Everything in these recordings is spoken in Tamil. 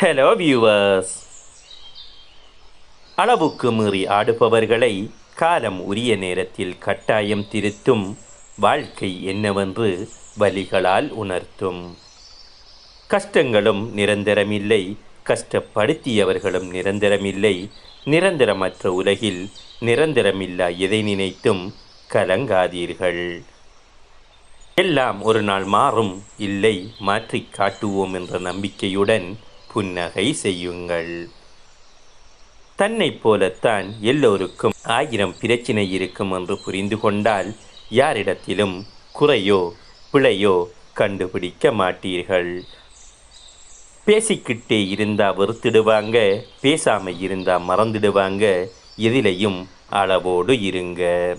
ஹலோ வியூவர்ஸ் அளவுக்கு மீறி ஆடுபவர்களை காலம் உரிய நேரத்தில் கட்டாயம் திருத்தும் வாழ்க்கை என்னவென்று வலிகளால் உணர்த்தும். கஷ்டங்களும் நிரந்தரமில்லை கஷ்டப்படுத்தியவர்களும் நிரந்தரமில்லை நிரந்தரமற்ற உலகில் நிரந்தரமில்லா எதை நினைத்தும் கலங்காதீர்கள். எல்லாம் ஒரு நாள் மாறும் இல்லை மாற்றிக் காட்டுவோம் என்ற நம்பிக்கையுடன் புன்னகை செய்யுங்கள். தன்னைப் போலத்தான் எல்லோருக்கும் ஆயிரம் பிரச்சினை இருக்கும் என்று புரிந்து கொண்டால் யாரிடத்திலும் குறையோ பிழையோ கண்டுபிடிக்க மாட்டீர்கள். பேசிக்கிட்டே இருந்தா வெறுத்துடுவாங்க பேசாம இருந்தா மறந்துடுவாங்க எதிலையும் அளவோடு இருங்க.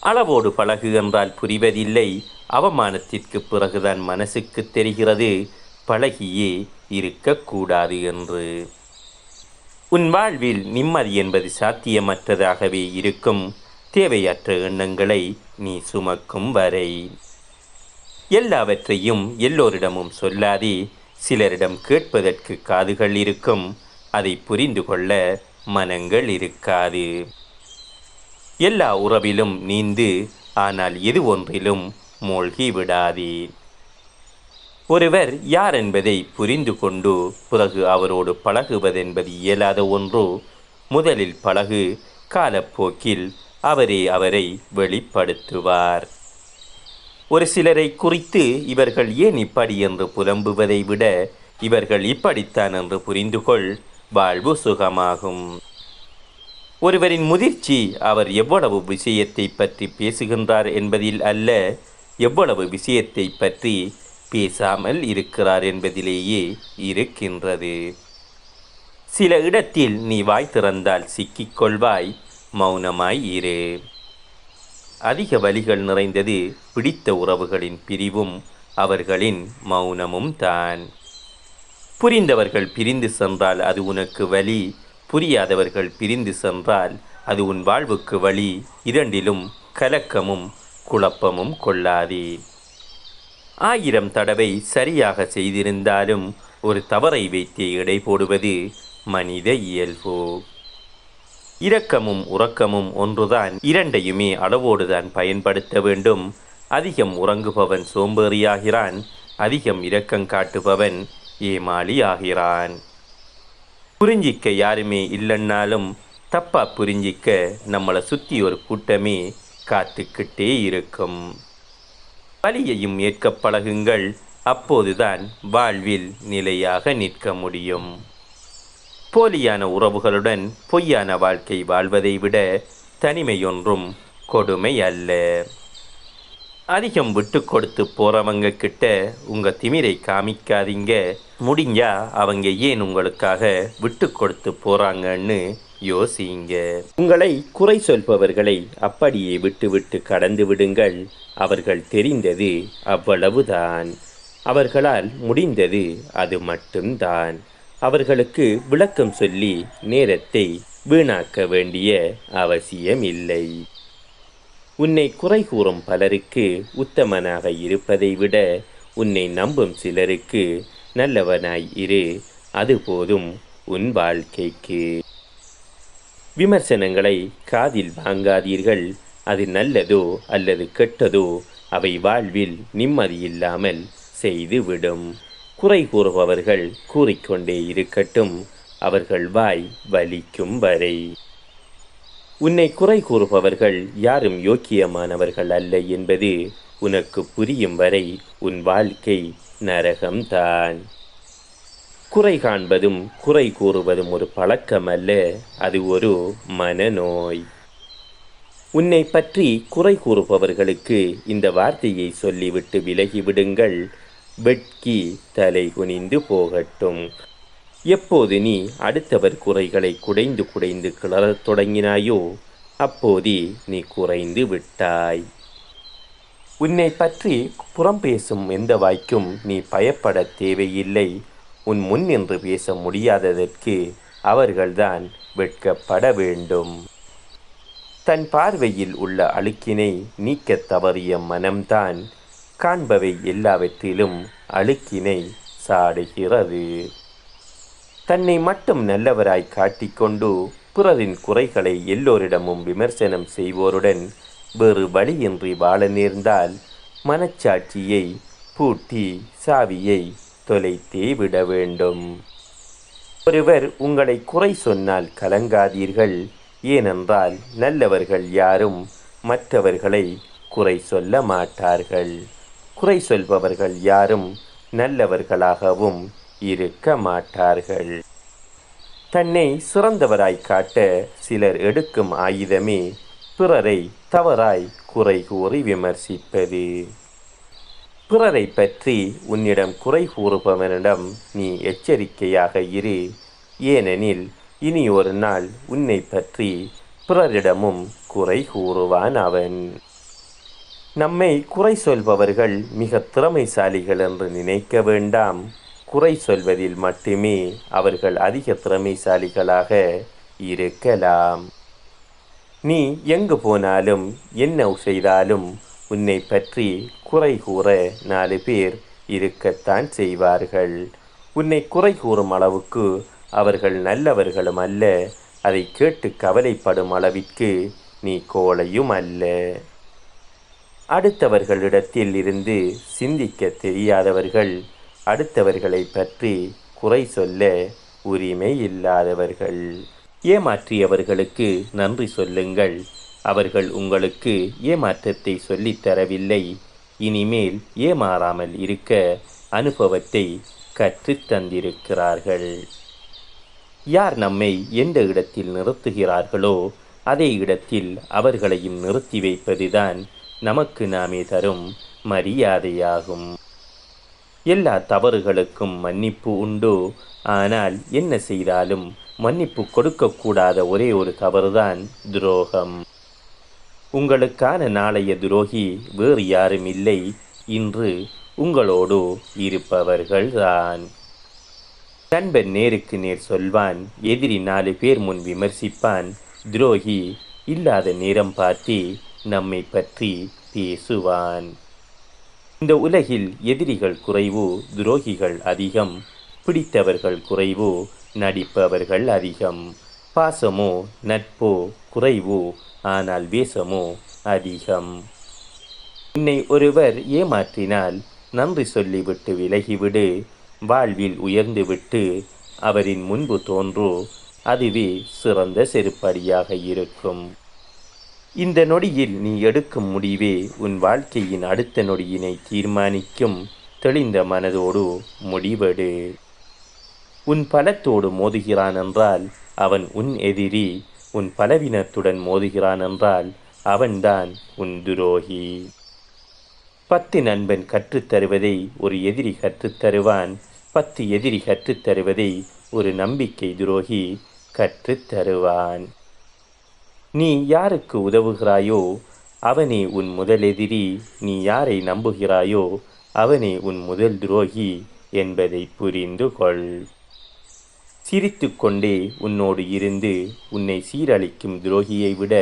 அளவோடு பழகு என்றால் புரிவதில்லை அவமானத்திற்கு பிறகுதான் மனசுக்கு தெரிகிறது பழகியே இருக்கக்கூடாது என்று. உன் வாழ்வில் நிம்மதி என்பது சாத்தியமற்றதாகவே இருக்கும். தேவையற்ற எண்ணங்களை நீ சுமக்கும் வரை. எல்லாவற்றையும் எல்லோரிடமும் சொல்லாதே. சிலரிடம் கேட்பதற்கு காதுகள் இருக்கும். அதை புரிந்து கொள்ள மனங்கள் இருக்காது. எல்லா உறவிலும் நீந்து ஆனால் எது ஒன்றிலும் மூழ்கி விடாதே. ஒருவர் யார் என்பதை புரிந்து கொண்டு பிறகு அவரோடு பழகுவதென்பது இயலாத ஒன்று. முதலில் பழகு காலப்போக்கில் அவரே அவரை வெளிப்படுத்துவார். ஒரு சிலரை குறித்து இவர்கள் ஏன் இப்படி என்று புலம்புவதை விட இவர்கள் இப்படித்தான் என்று புரிந்து கொள் வாழ்வு சுகமாகும். ஒருவரின் முதிர்ச்சி அவர் எவ்வளவு விஷயத்தை பற்றி பேசுகின்றார் என்பதில் அல்ல எவ்வளவு விஷயத்தை பற்றி பேசாமல் இருக்கிறார் என்பதிலேயே இருக்கின்றது. சில இடத்தில் நீ வாய் திறந்தால் சிக்கிக்கொள்வாய் மௌனமாய் இரு. அதிக வலிகள் நிறைந்தது பிடித்த உறவுகளின் பிரிவும் அவர்களின் மௌனமும் தான். புரிந்தவர்கள் பிரிந்து சென்றால் அது உனக்கு வலி புரியாதவர்கள் பிரிந்து சென்றால் அது உன் வாழ்வுக்கு வழி இரண்டிலும் கலக்கமும் குழப்பமும் கொள்ளாதே. ஆயிரம் தடவை சரியாக செய்திருந்தாலும் ஒரு தவறை வைத்தே எடை போடுவது மனித இயல்பு. இரக்கமும் உறக்கமும் ஒன்றுதான் இரண்டையுமே அளவோடுதான் பயன்படுத்த வேண்டும். அதிகம் உறங்குபவன் சோம்பேறியாகிறான் அதிகம் இரக்கம் காட்டுபவன் ஏமாளி ஆகிறான். புரிஞ்சிக்க யாருமே இல்லைன்னாலும் தப்பா புரிஞ்சிக்க நம்மளை சுற்றி ஒரு கூட்டமே காத்துக்கிட்டே இருக்கும். வலியையும் ஏற்க பழகுங்கள். அப்போதுதான் வாழ்வில் நிலையாக நிற்க முடியும். போலியான உறவுகளுடன் பொய்யான வாழ்க்கை வாழ்வதை விட தனிமையொன்றும் கொடுமை அல்ல. அதிகம் விட்டு கொடுத்து போறவங்க கிட்ட உங்க திமிரை காமிக்காதீங்க. முடிஞ்சா அவங்க ஏன் உங்களுக்காக விட்டு கொடுத்து போறாங்கன்னு யோசிங்க உங்களை குறை சொல்பவர்களை அப்படியே விட்டுவிட்டு கடந்து விடுங்கள். அவர்கள் தெரிந்தது அவ்வளவுதான். அவர்களால் முடிந்தது அது மட்டும்தான். அவர்களுக்கு விளக்கம் சொல்லி நேரத்தை வீணாக்க வேண்டிய அவசியம் இல்லை உன்னை குறை கூறும் பலருக்கு உத்தமனாக இருப்பதை விட உன்னை நம்பும் சிலருக்கு நல்லவனாய் இரு. அது போதும் உன் வாழ்க்கைக்கு. விமர்சனங்களை காதில் வாங்காதீர்கள். அது நல்லதோ அல்லது கெட்டதோ அவை வாழ்வில் நிம்மதியில்லாமல் செய்துவிடும். குறை கூறுபவர்கள் கூறிக்கொண்டே இருக்கட்டும் அவர்கள் வாய் வலிக்கும் வரை. உன்னை குறை கூறுபவர்கள் யாரும் யோக்கியமானவர்கள் அல்ல என்பது உனக்கு புரியும் வரை உன் வாழ்க்கை நரகம்தான். குறை காண்பதும் குறை கூறுவதும் ஒரு பழக்கம் அல்ல அது ஒரு மனநோய். உன்னை பற்றி குறை கூறுபவர்களுக்கு இந்த வார்த்தையை சொல்லிவிட்டு விலகிவிடுங்கள். வெட்கி தலை குனிந்து போகட்டும். எப்போது நீ அடுத்தவர் குறைகளை குடைந்து குடைந்து கிளறத் தொடங்கினாயோ அப்போதே நீ குறைந்து விட்டாய். உன்னை பற்றி புறம் பேசும் எந்த வாய்க்கும் நீ பயப்பட தேவையில்லை. உன் முன் நின்று பேச முடியாததற்கு அவர்கள்தான் வெட்கப்பட வேண்டும். தன் பார்வையில் உள்ள அழுக்கினை நீக்கத் தவறிய மனம்தான் காண்பவை எல்லாவற்றிலும் அழுக்கினை சாடுகிறது. தன்னை மட்டும் நல்லவராய் காட்டிக்கொண்டு பிறரின் குறைகளை எல்லோரிடமும் விமர்சனம் செய்வோருடன் வேறு வழியின்றி வாழ நேர்ந்தால் மனச்சாட்சியை பூட்டி சாவியை தொலைத்தே விட வேண்டும் ஒருவர் உங்களை குறை சொன்னால் கலங்காதீர்கள். ஏனென்றால் நல்லவர்கள் யாரும் மற்றவர்களை குறை சொல்ல மாட்டார்கள். குறை சொல்பவர்கள் யாரும் நல்லவர்களாகவும் இருக்க மாட்டார்கள். தன்னை சிறந்தவராய் காட்ட சிலர் எடுக்கும் ஆயுதமே பிறரை தவறாய் குறை கூறி விமர்சிப்பது. பிறரை பற்றி உன்னிடம் குறை கூறுபவனிடம் நீ எச்சரிக்கையாக இரு. ஏனெனில் இனி ஒரு நாள் உன்னை பற்றி பிறரிடமும் குறை கூறுவான் அவன். நம்மை குறை சொல்பவர்கள் மிக திறமைசாலிகள் என்று நினைக்க வேண்டாம். குறை சொல்வதில் மட்டுமே அவர்கள் அதிக திறமைசாலிகளாக இருக்கலாம். நீ எங்கு போனாலும் என்ன செய்தாலும் உன்னை பற்றி குறை கூற நாலு பேர் இருக்கத்தான் செய்வார்கள். உன்னை குறை கூறும் அளவுக்கு அவர்கள் நல்லவர்களும் அல்ல. அதை கேட்டு கவலைப்படும் அளவிற்கு நீ கோலையும் அல்ல. அடுத்தவர்களிடத்தில் இருந்து சிந்திக்க தெரியாதவர்கள் அடுத்தவர்களை பற்றி குறை சொல்ல உரிமை இல்லாதவர்கள். ஏமாற்றியவர்களுக்கு நன்றி சொல்லுங்கள். அவர்கள் உங்களுக்கு ஏமாற்றத்தை சொல்லித் தரவில்லை. இனிமேல் ஏமாறாமல் இருக்க அனுபவத்தை கற்றுத் தந்திருக்கிறார்கள். யார் நம்மை எந்த இடத்தில் நிறுத்துகிறார்களோ அதே இடத்தில் அவர்களையும் நிறுத்தி வைப்பதுதான் நமக்கு நாமே தரும் மரியாதையாகும். எல்லா தவறுகளுக்கும் மன்னிப்பு உண்டு? ஆனால் என்ன செய்தாலும் மன்னிப்பு கொடுக்கக்கூடாத ஒரே ஒரு தவறுதான் துரோகம். உங்களுக்கான நாளைய துரோகி வேறு யாரும் இல்லை இன்று உங்களோடு இருப்பவர்கள்தான். நண்பன் நேருக்கு நேர் சொல்வான் எதிரி நாலு பேர் முன் விமர்சிப்பான். துரோகி இல்லாத நேரம் பார்த்து நம்மை பற்றி பேசுவான். இந்த உலகில் எதிரிகள் குறைவு துரோகிகள் அதிகம். பிடித்தவர்கள் குறைவு நடிப்பவர்கள் அதிகம். பாசமோ நட்போ குறைவு ஆனால் வேஷமோ அதிகம். உன்னை ஒருவர் ஏமாற்றினால் நன்றி சொல்லிவிட்டு விலகிவிடு. வாழ்வில் உயர்ந்துவிட்டு அவரின் முன்பு தோன்றோ அதுவே சிறந்த செருப்படியாக இருக்கும். இந்த நொடியில் நீ எடுக்கும் முடிவே உன் வாழ்க்கையின் அடுத்த நொடியினை தீர்மானிக்கும். தெளிந்த மனதோடு முடிவெடு. உன் பலத்தோடு மோதுகிறான் என்றால் அவன் உன் எதிரி. உன் பலவீனத்துடன் மோதுகிறான் என்றால் அவன்தான் உன் துரோகி. பத்து நண்பன் கற்றுத்தருவதை ஒரு எதிரி கற்றுத்தருவான் பத்து எதிரி கற்றுத்தருவதை ஒரு நம்பிக்கை துரோகி கற்றுத்தருவான் நீ யாருக்கு உதவுகிறாயோ அவனே உன் முதல் எதிரி. நீ யாரை நம்புகிறாயோ அவனே உன் முதல் துரோகி என்பதை புரிந்து கொள் சிரித்துக்கொண்டே உன்னோடு இருந்து உன்னை சீரழிக்கும் துரோகியை விட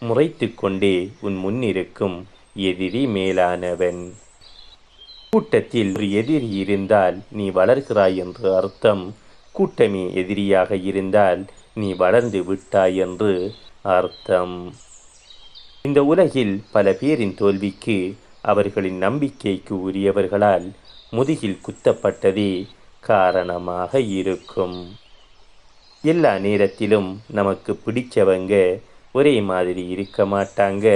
முறைத்து கொண்டே உன் முன்னிருக்கும் எதிரி மேலானவன். கூட்டத்தில் ஒரு எதிரி இருந்தால் நீ வளர்கிறாய் என்று அர்த்தம். கூட்டமே எதிரியாக இருந்தால் நீ வளர்ந்து விட்டாய் என்று அர்த்தம். இந்த உலகில் பல பேரின் தோல்விக்கு அவர்களின் நம்பிக்கைக்கு உரியவர்களால் முதுகில் குத்தப்பட்டதே காரணமாக இருக்கும். எல்லா நேரத்திலும் நமக்கு பிடிச்சவங்க ஒரே மாதிரி இருக்க மாட்டாங்க.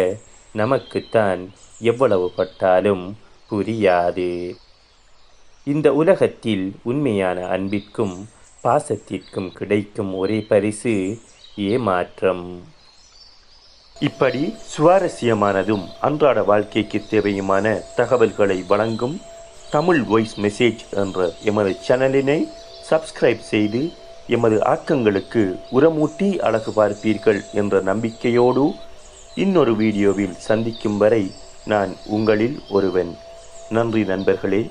நமக்குத்தான் எவ்வளவு பட்டாலும் புரியாது. இந்த உலகத்தில் உண்மையான அன்பிற்கும் பாசத்திற்கும் கிடைக்கும் ஒரே பரிசு ஏமாற்றம். இப்படி சுவாரஸ்யமானதும் அன்றாட வாழ்க்கைக்கு தேவையுமான தகவல்களை வழங்கும் தமிழ் வாய்ஸ் மெசேஜ் என்ற எமது சேனலினை சப்ஸ்கிரைப் செய்து எமது ஆக்கங்களுக்கு உரமூட்டி அழகு பார்ப்பீர்கள் என்ற நம்பிக்கையோடு இன்னொரு வீடியோவில் சந்திக்கும் வரை நான் உங்களில் ஒருவன். நன்றி நண்பர்களே.